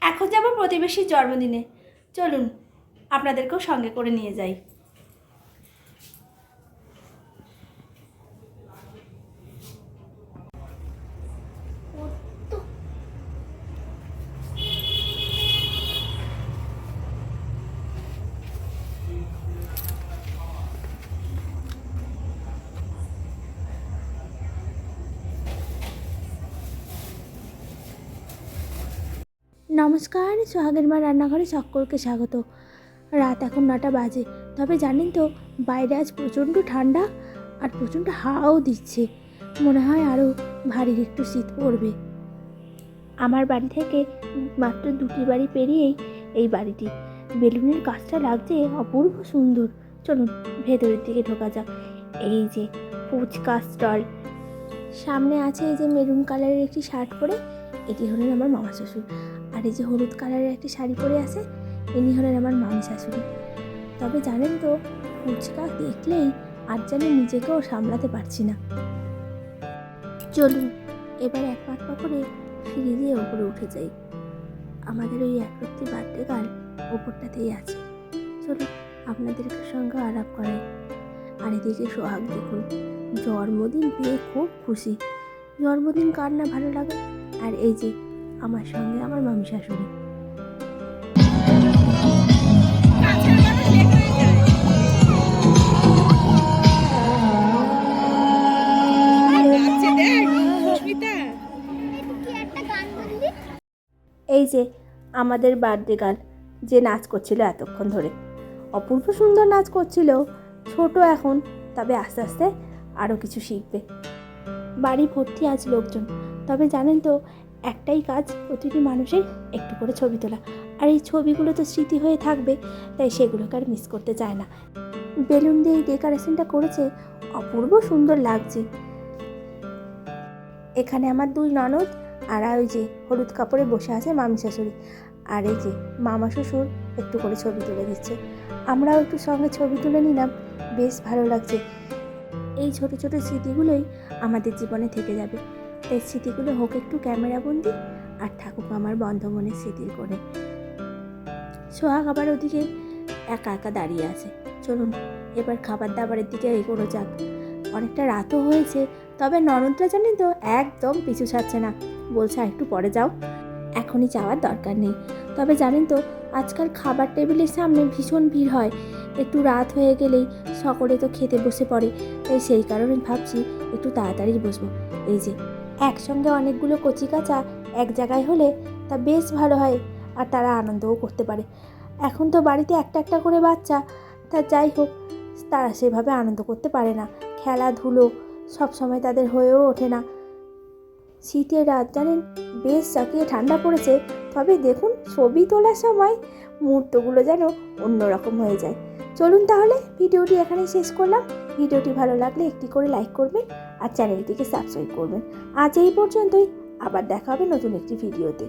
এখন যাব প্রতিবেশীর জন্মদিনে। চলুন আপনাদেরকেও সঙ্গে করে নিয়ে যাই। নমস্কার, সোহাগের মা রান্নাঘরে সকলকে স্বাগত। রাত এখন নটা বাজে। তবে জানেন তো, বাইরে আজ প্রচণ্ড ঠান্ডা আর প্রচণ্ড হাওয়াও দিচ্ছে। মনে হয় আরও ভারী একটু শীত পড়বে। আমার বাড়ি থেকে মাত্র দুটি বাড়ি পেরিয়েই এই বাড়িটি। বেলুনের কাজটা লাগছে অপূর্ব সুন্দর। চলুন, ভেতরের দিকে ঢোকা যাক। এই যে ফুচকা স্টল। সামনে আছে এই যে মেরুন কালারের একটি শার্ট পরে। এটি হলেন আমার মামা শ্বশুর। আর এই যে হলুদ কালারের একটি শাড়ি পরে আছে, ইনি হলেন আমার মামি শাশুড়ি। তবে জানেন তো, ফুচকা দেখলেই আর যেন নিজেকেও সামলাতে পারছি না। চলুন, এবার এক পাক করে সিঁড়ি দিয়ে ওপরে উঠে যাই। আমাদের ওই একরত্তি বার্থডে গার্ল ওপরটাতেই আছে। চলুন, আপনাদের সঙ্গে আলাপ করাই। আর এদিকে সোহাগ দেখুন, জন্মদিন পেয়ে খুব খুশি। জন্মদিন কার না ভালো লাগে? আর এই যে আমার সঙ্গে আমার মামি শাশুড়ি। এই যে আমাদের বার্থডে গার্ল যে নাচ করছিল এতক্ষণ ধরে। অপূর্ব সুন্দর নাচ করছিল, ছোট এখন, তবে আস্তে আস্তে আরও কিছু শিখবে। বাড়ি ভর্তি আজ লোকজন, তবে জানেন তো একটাই কাজ প্রতিটি মানুষের একটু করে ছবি তোলা। আর এই ছবিগুলো তো স্মৃতি হয়ে থাকবে, তাই সেগুলোকে আর মিস করতে চায় না। বেলুন দিয়ে এই ডেকোরেশনটা করেছে, অপূর্ব সুন্দর লাগছে। এখানে আমার দুই ননদ আর ওই যে হলুদ কাপড়ে বসে আছে মামি শাশুড়ি। আর এই যে মামা শ্বশুর একটু করে ছবি তুলে দিচ্ছে। আমরাও একটু সঙ্গে ছবি তুলে নিলাম, বেশ ভালো লাগছে। এই ছোট ছোট স্মৃতিগুলোই আমাদের জীবনে থেকে যাবে। এই স্মৃতিগুলো হোক একটু ক্যামেরাবন্দি আর থাকুক আমার বন্ধ মনের স্মৃতির করে সোহাগ আবার ওদিকে একা একা দাঁড়িয়ে আছে। চলুন, এবার খাবার দাবারের দিকে এগোনো যাক। অনেকটা রাতও হয়েছে, তবে ননদরা জানেন তো একদম পিছু ছাড়ছে না। বলছে একটু পরে যাও। এখনই যাওয়ার দরকার নেই। তবে জানেন তো, আজকাল খাবার টেবিলের সামনে ভীষণ ভিড় হয়। একটু রাত হয়ে গেলেই সকলে তো খেতে বসে পড়ে। তাই সেই কারণে ভাবছি একটু তাড়াতাড়ি বসবো। এই যে একসঙ্গে অনেকগুলো কচি কাঁচা এক জায়গায় হলে তা বেশ ভালো হয় আর তারা আনন্দও করতে পারে। এখন তো বাড়িতে একটা একটা করে বাচ্চা, তা যাই হোক, তারা সেভাবে আনন্দ করতে পারে না। খেলাধুলো সব সময় তাদের হয়েও ওঠে না। শীতের রাত, জানেন? বেশ জাকিয়ে ঠান্ডা পড়েছে, তবে দেখুন, ছবি তোলার সময় মুহূর্তগুলো যেন অন্যরকম হয়ে যায়। চলুন তাহলে, ভিডিওটি এখানেই শেষ করলাম। ভিডিওটি ভালো লাগলে একটি করে লাইক করবেন আর চ্যানেলটিকে সাবস্ক্রাইব করবেন। আজ এই পর্যন্তই। আবার দেখা হবে নতুন একটি ভিডিওতে।